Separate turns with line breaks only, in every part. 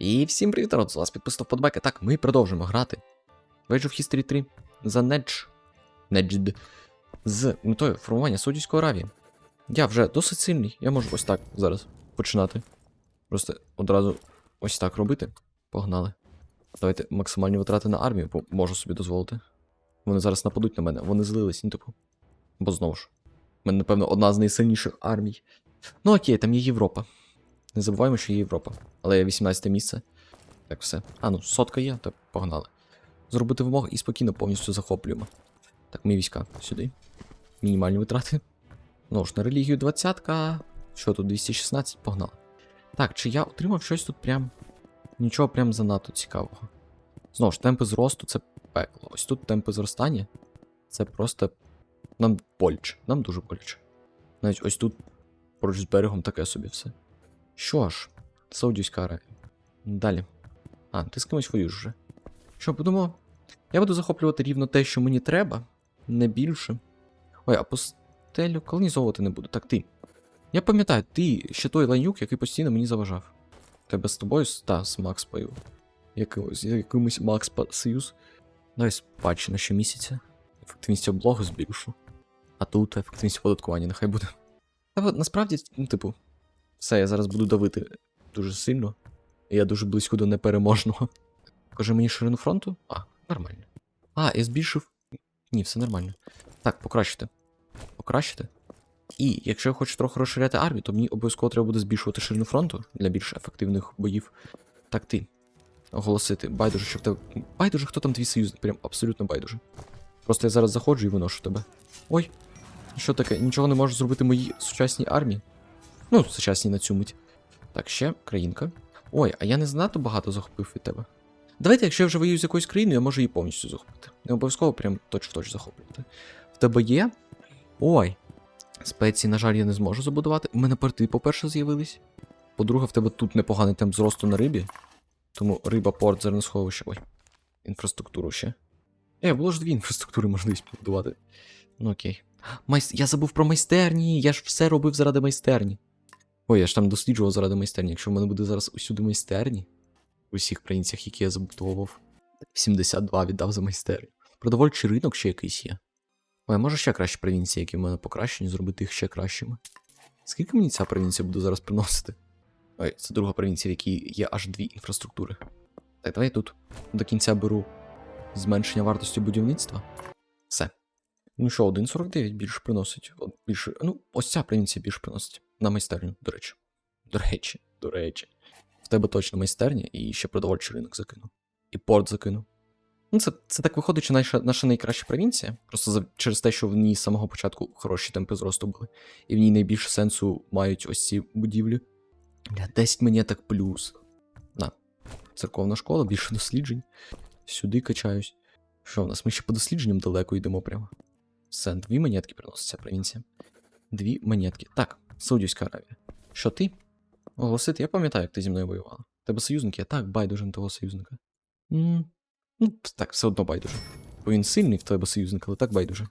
І всім привіт, народ, з вас підписав подбайка. Так, ми продовжуємо грати. Age of History 3 за Недж. Неджд. З метою формування Саудівської Аравії. Я вже досить сильний, я можу ось так зараз починати. Просто одразу ось так робити. Погнали. Давайте максимальні витрати на армію, бо можу собі дозволити. Вони зараз нападуть на мене, вони злились, ну типу. Бо знову ж. в мене, напевно, одна з найсильніших армій. Ну окей, там є Європа. Не забуваємо, що є Європа. Але є 18 місце. Так, все. А, ну, сотка є, то погнали. Зробити вимогу і спокійно повністю захоплюємо. Так, ми війська сюди. Мінімальні витрати. Ну ж, на релігію 20-ка. Що тут, 216, погнали. Так, чи я отримав щось тут прям. Нічого прям занадто цікавого. Знову ж, темпи зросту це пекло. Ось тут темпи зростання. Це просто. Нам боляче. Нам дуже боляче. Навіть ось тут поруч з берегом таке собі все. Що ж, Саудівська Аравія. Далі. А, ти з кимось воюєш вже. Що, подумав? Я буду захоплювати рівно те, що мені треба, не більше. Ой, а постелю колонізовувати не буду. Так ти. Я пам'ятаю, ти ще той ланюк, який постійно мені заважав. Тебе з тобою та з Макс пою. Якимось, якимось Макс Союз. Давай спадщ на щомісяця. Ефективність облогу збільшу. А тут ефективність оподаткування нехай буде. Та насправді, ну, типу, все, я зараз буду давити дуже сильно. Я дуже близько до непереможного. Каже мені ширину фронту? А, нормально. А, я збільшив. Ні, все нормально. Так, покращити. Покращити. І якщо я хочу трохи розширяти армію, то мені обов'язково треба буде збільшувати ширину фронту для більш ефективних боїв. Так ти. Оголосити. Байдуже, що в тебе. Байдуже, хто там твій союзник, прям абсолютно байдуже. Просто я зараз заходжу і виношу тебе. Ой, що таке? Нічого не можу зробити моїй сучасній армії? Ну, сучасній на цю мить. Так, ще країнка. Ой, а я не занадто багато захопив від тебе. Давайте, якщо я вже воюю з якоюсь країною, я можу її повністю захопити. Не обов'язково прям точ-в-точ захоплювати. В тебе є. Ой. Спеції, на жаль, я не зможу забудувати. У мене порти, по-перше, з'явились. По-друге, в тебе тут непоганий темп зросту на рибі. Тому риба, порт, зерносховище. Ой. Інфраструктуру ще. Е, було ж дві інфраструктури можливість побудувати. Ну окей. Майс... Я забув про майстерні. Я ж все робив заради майстерні. Ой, я ж там досліджував заради майстерні. Якщо в мене буде зараз усюди майстерні, у всіх провінціях, які я забудовував, 72 віддав за майстерню. Продовольчий ринок ще якийсь є. Ой, а може ще кращі провінції, які в мене покращені, зробити їх ще кращими. Скільки мені ця провінція буде зараз приносити? Ой, це друга провінція, в якій є аж дві інфраструктури. Так, давай я тут до кінця беру зменшення вартості будівництва. Все. Ну що, 1,49 більше приносить. От більше. Ну, ось ця провінція більше приносить. На майстерню, до речі. До речі, до речі. В тебе точно майстерня і ще продовольчий ринок закину. І порт закину. Ну, це, це так виходить, що наша, наша найкраща провінція. Просто за, через те, що в ній з самого початку хороші темпи зросту були. І в ній найбільше сенсу мають ось ці будівлі. Бля, 10 монеток плюс. На. Церковна школа, більше досліджень. Сюди качаюсь. Що в нас? Ми ще по дослідженням далеко йдемо прямо. Все, дві монетки приносить ця провінція. Дві монетки. Так, Саудівська Аравія. Що ти? Оголосити, я пам'ятаю, як ти зі мною воювала. Тебе союзники, я так байдуже на того союзника. м Ну, так, все одно байдуже. Бо він сильний в тебе союзник, але так байдуже.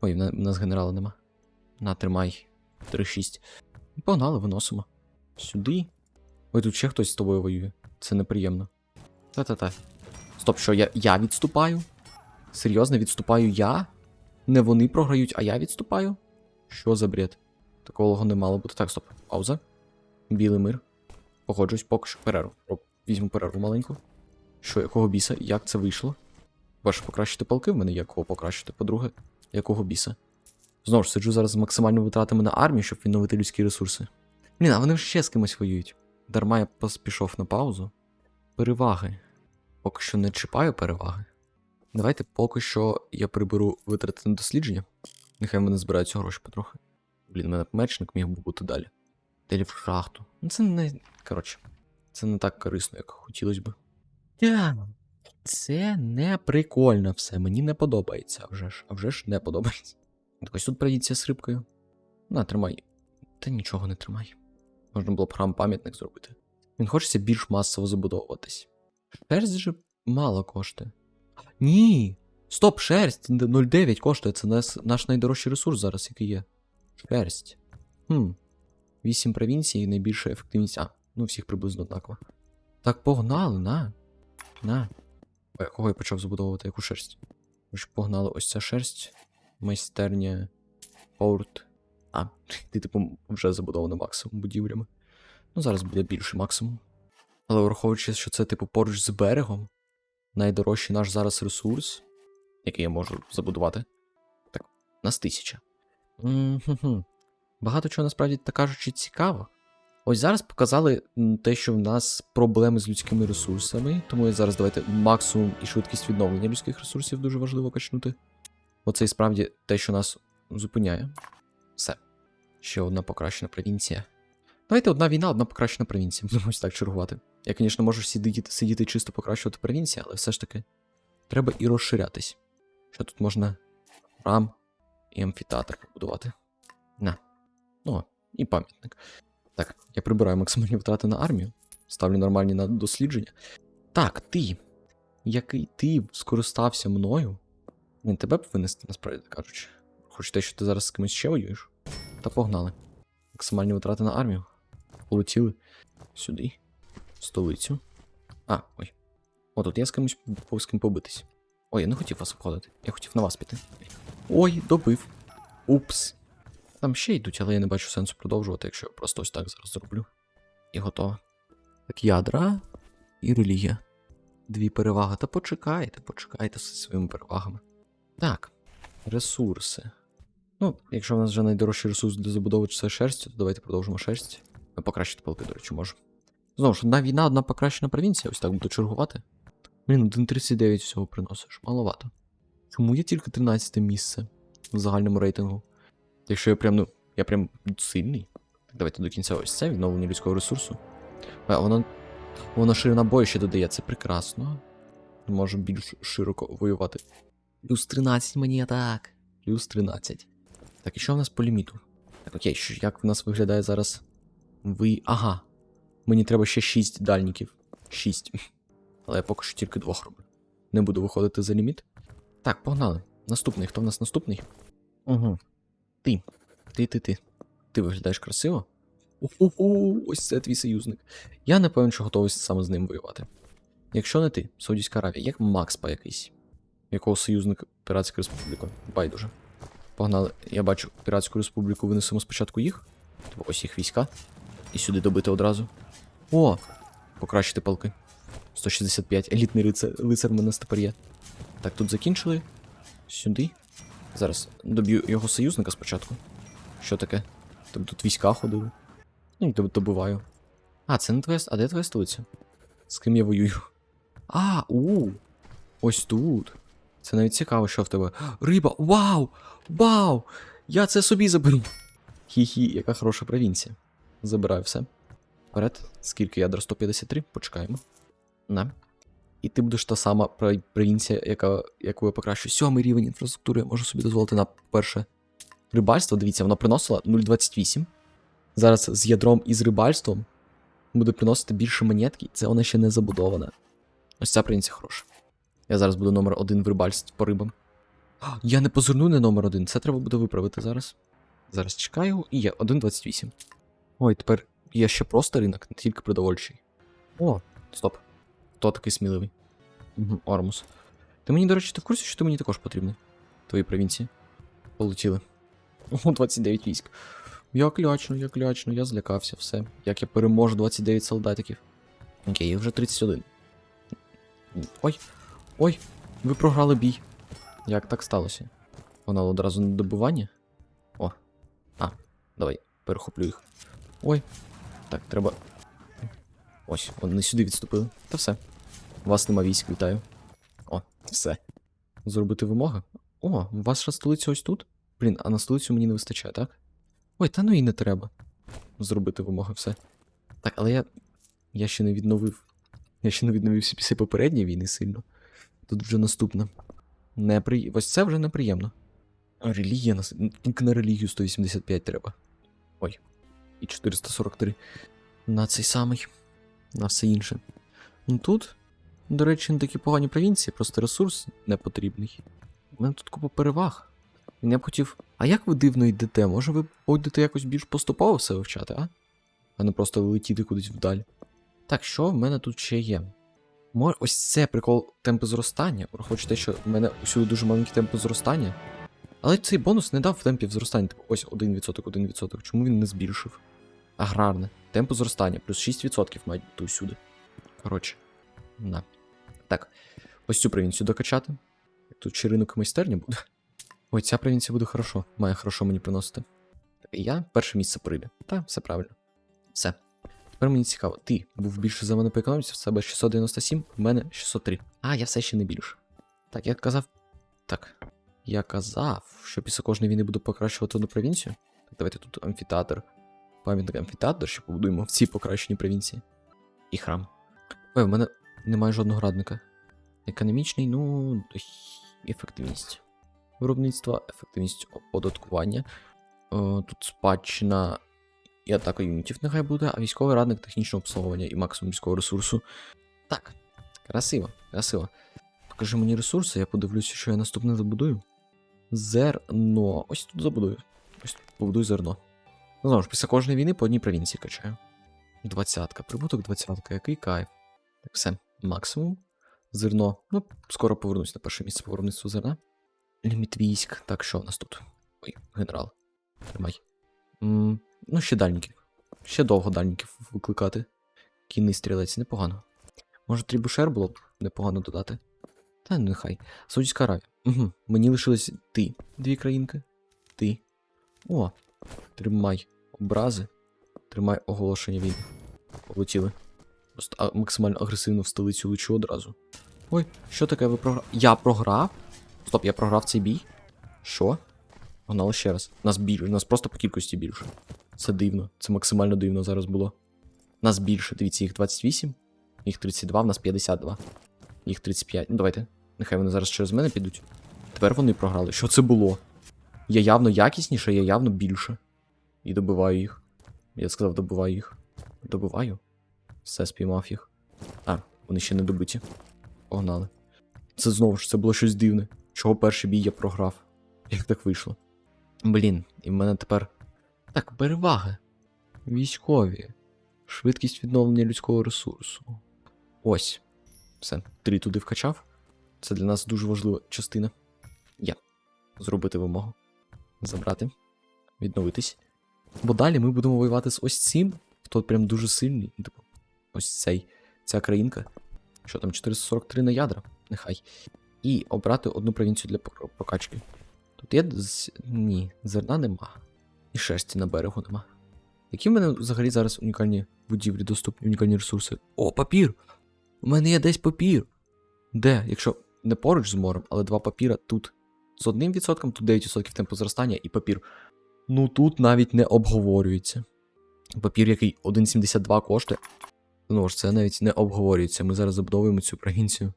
Ой, в нас генерала нема. На, тримай. 3-6. Погнали, виносимо. Сюди. Ой, тут ще хтось з тобою воює. Це неприємно. Та-та-та. Стоп, що я, я відступаю? Серйозно, відступаю я? Не вони програють, а я відступаю? Що за бред? Такого не мало бути. Так, стоп. Пауза. Білий мир. Погоджуюсь, поки що перерву. Візьму перерву маленьку. Що, якого біса? Як це вийшло? Ваше покращити полки в мене є кого покращити. По-друге, якого біса? Знову ж сиджу зараз з максимальними витратами на армію, щоб відновити людські ресурси. Блін, а вони ж ще з кимось воюють. Дарма я пішов на паузу. Переваги. Поки що не чіпаю переваги. Давайте поки що я приберу витрати на дослідження. Нехай в мене збираються гроші потрохи. Блін, у мене мечник міг би бути далі. Далі в шахту. Ну це не. Коротше, це не так корисно, як хотілося. Так. Це не прикольно все. Мені не подобається, а вже ж, а вже ж не подобається. Так ось тут провінція з рибкою. На, тримай. Та нічого не тримай. Можна було б храм пам'ятник зробити. Він хочеться більш масово забудовуватись. Шерсть же мало коштує. Ні. Стоп, шерсть 0,9 коштує. Це наш, найдорожчий ресурс зараз, який є. Шерсть. Хм. 8 провінцій і найбільша ефективність. А, ну всіх приблизно однаково. Так, погнали, на. На. Ой, кого я почав забудовувати яку шерсть? Ви ж погнали ось ця шерсть. Майстерня. Порт. А, ти, типу, вже забудовано максимум будівлями. Ну, зараз буде більше максимум. Але враховуючи, що це, типу, поруч з берегом, найдорожчий наш зараз ресурс, який я можу забудувати. Так, нас тисяча. М-хм-хм. Багато чого насправді так кажучи цікаво. Ось зараз показали те, що в нас проблеми з людськими ресурсами, тому зараз давайте максимум і швидкість відновлення людських ресурсів дуже важливо качнути. Оце і справді те, що нас зупиняє. Все. Ще одна покращена провінція. Давайте одна війна, одна покращена провінція. Будемо так чергувати. Я, звісно, можу сидіти, сидіти чисто покращувати провінції, але все ж таки треба і розширятись. Що тут можна храм і амфітеатр побудувати. На. О, і пам'ятник. Так, я прибираю максимальні витрати на армію, ставлю нормальні на дослідження. Так, ти. Який ти скористався мною? Він тебе б винести, насправді кажучи. Хоч те, що ти зараз з кимось ще воюєш. Та погнали. Максимальні витрати на армію. Полетіли сюди, столицю. А, ой. О, тут я з кимось з ким побитись. Ой, я не хотів вас обходити. Я хотів на вас піти. Ой, добив. Упс. Там ще йдуть, але я не бачу сенсу продовжувати, якщо я просто ось так зараз зроблю. І готово. Так, ядра і релігія. Дві переваги. Та почекайте, почекайте зі своїми перевагами. Так, ресурси. Ну, якщо в нас вже найдорожчий ресурс для забудови це шерсть, то давайте продовжимо шерсть. Ми покращити палки, до речі, можемо. Знову ж, одна війна, одна покращена провінція, ось так буду чергувати. Блін, 1.39 всього приносиш, маловато. Чому є тільки 13 місце в загальному рейтингу? Якщо я прям, ну, я прям сильний. Так, давайте до кінця ось це відновлення людського ресурсу. А воно, воно ширина бою ще додає, це прекрасно. Можу більш широко воювати. Плюс 13 мені так. Плюс 13. Так, і що в нас по ліміту? Так, окей, що, як в нас виглядає зараз? Ви. Ага. Мені треба ще 6 дальніків. 6. Але я поки що тільки двох роблю. Не буду виходити за ліміт. Так, погнали. Наступний. Хто в нас наступний? Угу. Ти. Ти, ти, ти. Ти виглядаєш красиво? Уху, ось це твій союзник. Я не певен, що готовий саме з ним воювати. Якщо не ти, Саудівська Аравія, як Макспа якийсь. Якого союзник Піратська Республіка? Байдуже. Погнали. Я бачу Піратську Республіку винесемо спочатку їх. Ось їх війська. І сюди добити одразу. О! Покращити палки. 165. Елітний лицар, лицар в мене тепер є. Так, тут закінчили. Сюди. Зараз доб'ю його союзника спочатку. Що таке? Тобто тут війська ходили. Ну, і доб- добиваю. А, це не твоя. А де твоя столиця? З ким я воюю? А, у. Ось тут. Це навіть цікаво, що в тебе. Риба! Вау! Вау! Я це собі заберу. Хі-хі, яка хороша провінція. Забираю все. Вперед. Скільки ядра? 153? Почекаємо. На. І ти будеш та сама про- провінція, яка, яку я покращу. Сьомий рівень інфраструктури я можу собі дозволити на перше рибальство. Дивіться, вона приносила 0,28. Зараз з ядром і з рибальством буде приносити більше монетки, це вона ще не забудована. Ось ця провінція хороша. Я зараз буду номер один в рибальстві по рибам. А, Я не позирну не номер один, це треба буде виправити зараз. Зараз чекаю, і є 1,28. Ой, тепер є ще просто ринок, не тільки продовольчий. О, стоп. Хто такий сміливий? Угу, Ормус. Ти мені, до речі, ти в курсі, що ти мені також потрібний? Твої провінції. Полетіли. О, 29 військ. Як лячно, як лячно, я злякався, все. Як я переможу 29 солдатиків. Окей, їх вже 31. Ой, ой, ви програли бій. Як так сталося? Вона одразу на добивання? О. А, давай, перехоплю їх. Ой. Так, треба. Ось, вони сюди відступили. Та все. Вас нема військ, вітаю. О, все. Зробити вимоги? О, ваша столиця ось тут? Блін, а на столицю мені не вистачає, так? Ой, та ну і не треба. Зробити вимоги, все. Так, але я. Я ще не відновив. Я ще не відновився після попередньої війни сильно. Тут вже наступна. Непри... Ось це вже неприємно. Релігія нас. Тільки на релігію 185 треба. Ой. І 443. На цей самий. На все інше. Ну тут, до речі, не такі погані провінції, просто ресурс не потрібний. У мене тут купа переваг. Він я б хотів. А як ви дивно йдете? Може ви будете якось більш поступово все вивчати, а? А не просто летіти кудись вдаль. Так, що в мене тут ще є? Мо- Ось це прикол темпу зростання. Враховуючи те, що в мене усюди дуже маленькі темпи зростання. Але цей бонус не дав темпів зростання. Типу, ось 1%, 1%. Чому він не збільшив? Аграрне. Темпу зростання, плюс 6% мають бути усюди. Коротше. На. Так. Ось цю провінцію докачати. Тут ще ринок і майстерня буде. Ой, ця провінція буде хорошо. Має хорошо мені приносити. І я перше місце прийде. Та, все правильно. Все. Тепер мені цікаво, ти був більше за мене по економіці, в себе 697, в мене 603. А, я все ще не більше. Так, я казав. Так. Я казав, що після кожної війни буду покращувати одну провінцію. Так, давайте тут амфітеатр. Пам'ятник амфітеатр, що побудуємо в цій покращеній провінції. І храм. Ой, в мене немає жодного радника. Економічний, ну. ефективність. Виробництво, ефективність оподаткування. О, тут спадщина і атака юнітів нехай буде, а військовий радник технічного обслуговування і максимум військового ресурсу. Так, красиво, красиво. Покажи мені ресурси, я подивлюся, що я наступне забудую. Зерно. Ось тут забудую. Ось тут побудую зерно. Ну, знову ж, після кожної війни по одній провінції качаю. Двадцятка, прибуток двадцятка, який кайф. Так, все, максимум. Зерно. Ну, скоро повернусь на перше місце по виробництву зерна. Ліміт військ. Так, що в нас тут? Ой, генерал. Тримай. М, ну, ще дальніків. Ще довго дальніків викликати. Кінний стрілець непогано. Може, трібушер було б непогано додати. Та нехай. Саудівська Аравія. Угу. Мені лишилось ти. Дві країнки. Ти. О. Тримай образи. Тримай оголошення війни. Полетіли. Просто максимально агресивно в столицю лечу одразу. Ой, що таке ви програв? Я програв? Стоп, я програв цей бій? Що? Погнали ще раз. Нас більше, нас просто по кількості більше. Це дивно. Це максимально дивно зараз було. Нас більше. Дивіться, їх 28, їх 32, в нас 52. Їх 35. Ну давайте. Нехай вони зараз через мене підуть. Тепер вони програли. Що це було? Я явно якісніше, я явно більше. І добиваю їх. Я сказав, добиваю їх. Добиваю. Все, спіймав їх. А, вони ще не добиті. Погнали. Це знову ж це було щось дивне. Чого перший бій я програв? Як так вийшло? Блін, і в мене тепер. Так, переваги. Військові. Швидкість відновлення людського ресурсу. Ось. Все, три туди вкачав. Це для нас дуже важлива частина. Я. Зробити вимогу. Забрати. Відновитись. Бо далі ми будемо воювати з ось цим, хто прям дуже сильний. Типу, ось цей, ця країнка. Що там, 443 на ядра? Нехай. І обрати одну провінцію для прокачки. Тут є. Ні, зерна нема. І шерсті на берегу нема. Які в мене взагалі зараз унікальні будівлі доступні, унікальні ресурси? О, папір! У мене є десь папір. Де? Якщо не поруч з морем, але два папіра тут. З одним відсотком, тут 9% темпу зростання і папір. Ну тут навіть не обговорюється. Папір, який 1,72 коштує. Знову ж це навіть не обговорюється. Ми зараз забудовуємо цю провінцію.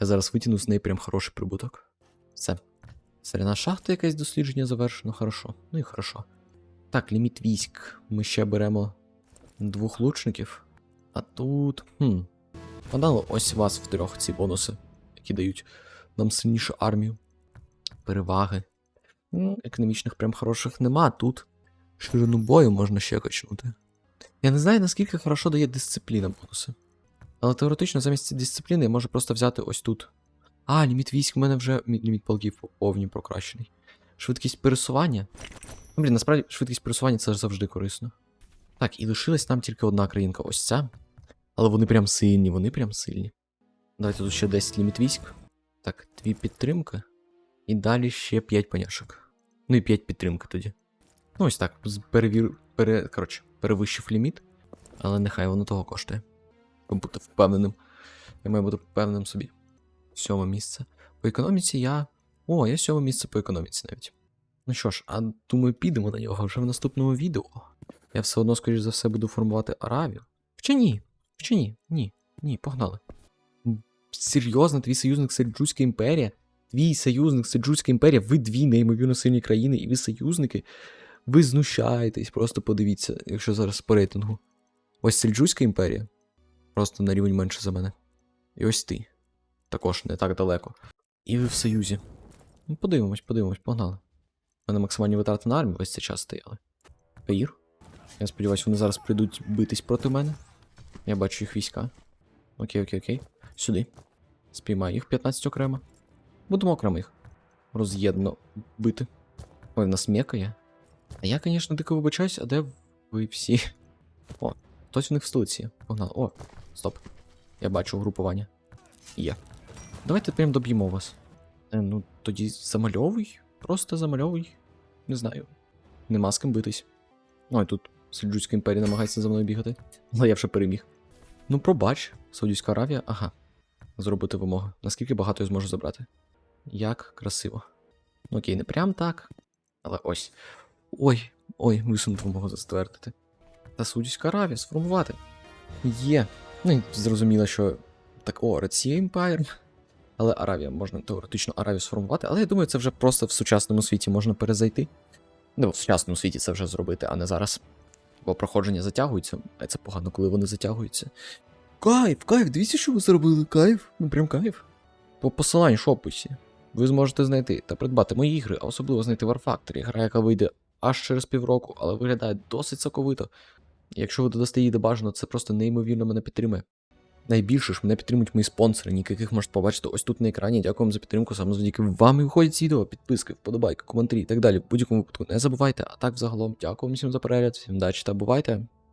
Я зараз витягну з неї прям хороший прибуток. Все. Серена шахта якесь дослідження завершено, хорошо. Ну і хорошо. Так, ліміт військ. Ми ще беремо двох лучників. А тут. Хм. Подало ось вас в трьох ці бонуси, які дають нам сильнішу армію. Переваги. Ну, економічних прям хороших нема. Тут ширину бою можна ще качнути. Я не знаю, наскільки хорошо дає дисципліна бонуси. Але теоретично замість дисципліни я можу просто взяти ось тут. А, ліміт військ в мене вже ліміт полків по- повні прокращений. Швидкість пересування. Ну, блін, насправді швидкість пересування це завжди корисно. Так, і лишилась нам тільки одна країнка, ось ця. Але вони прям сильні, вони прям сильні. Давайте тут ще 10 ліміт військ. Так, дві підтримки. І далі ще 5 поняшок. Ну і 5 підтримки тоді. Ну ось так, перевір. Пере... Коротше, перевищив ліміт. Але нехай воно того коштує. Щоб бути впевненим. Я маю бути впевненим собі. Сьоме місце. По економіці я. О, я сьоме місце по економіці навіть. Ну що ж, а думаю, підемо на нього вже в наступному відео. Я все одно, скоріш за все, буду формувати Аравію. Чи ні? Чи ні? Ні. Ні, погнали. Серйозно, твій союзник Сельджуцька імперія? Твій союзник Сельджуцька імперія, ви дві неймовірно сильні країни, і ви союзники. Ви знущаєтесь, просто подивіться, якщо зараз по рейтингу. Ось Сельджуцька імперія. Просто на рівень менше за мене. І ось ти. Також не так далеко. І ви в Союзі. Ну, подивимось, подивимось, погнали. У мене максимальні витрати на армію весь цей час стояли. Паїр. Я сподіваюся, вони зараз прийдуть битись проти мене. Я бачу їх війська. Окей, окей, окей. Сюди. Спіймаю їх 15 окремо. Будемо окремо їх роз'єдно бити. Ой, в нас мека є. А я, звісно, дико вибачаюсь, а де ви всі? О, хтось у них в столиці. Погнали. О, стоп. Я бачу угрупування. Є. Давайте прям доб'ємо вас. Е, ну, тоді замальовуй. Просто замальовуй. Не знаю. Нема з ким битись. Ой, тут Сельджуцька імперія намагається за мною бігати. Але я вже переміг. Ну, пробач, Саудівська Аравія, ага. Зробити вимоги. Наскільки багато я зможу забрати? Як красиво. Ну, окей, не прям так. Але ось. Ой, ой, висунути вимогу заствердити. Та Саудівська Аравія сформувати. Є. Ну зрозуміло, що так, о, Red Empire. Але Аравія можна теоретично Аравію сформувати, але я думаю, це вже просто в сучасному світі можна перезайти. Ну, в сучасному світі це вже зробити, а не зараз. Бо проходження затягується, а це погано, коли вони затягуються. Кайф, кайф, дивіться, що ви зробили, кайф. Ну прям кайф. По посиланню в описі ви зможете знайти та придбати мої ігри, а особливо знайти War Factory, гра, яка вийде аж через півроку, але виглядає досить соковито. Якщо ви додасте її до бажано, це просто неймовірно мене підтримує. Найбільше ж мене підтримують мої спонсори, яких можете побачити ось тут на екрані. Дякую вам за підтримку. Саме завдяки вам і виходять ці відео, підписки, вподобайки, коментарі і так далі. В будь-якому випадку не забувайте. А так взагалом, дякую всім за перегляд, всім удачі та бувайте.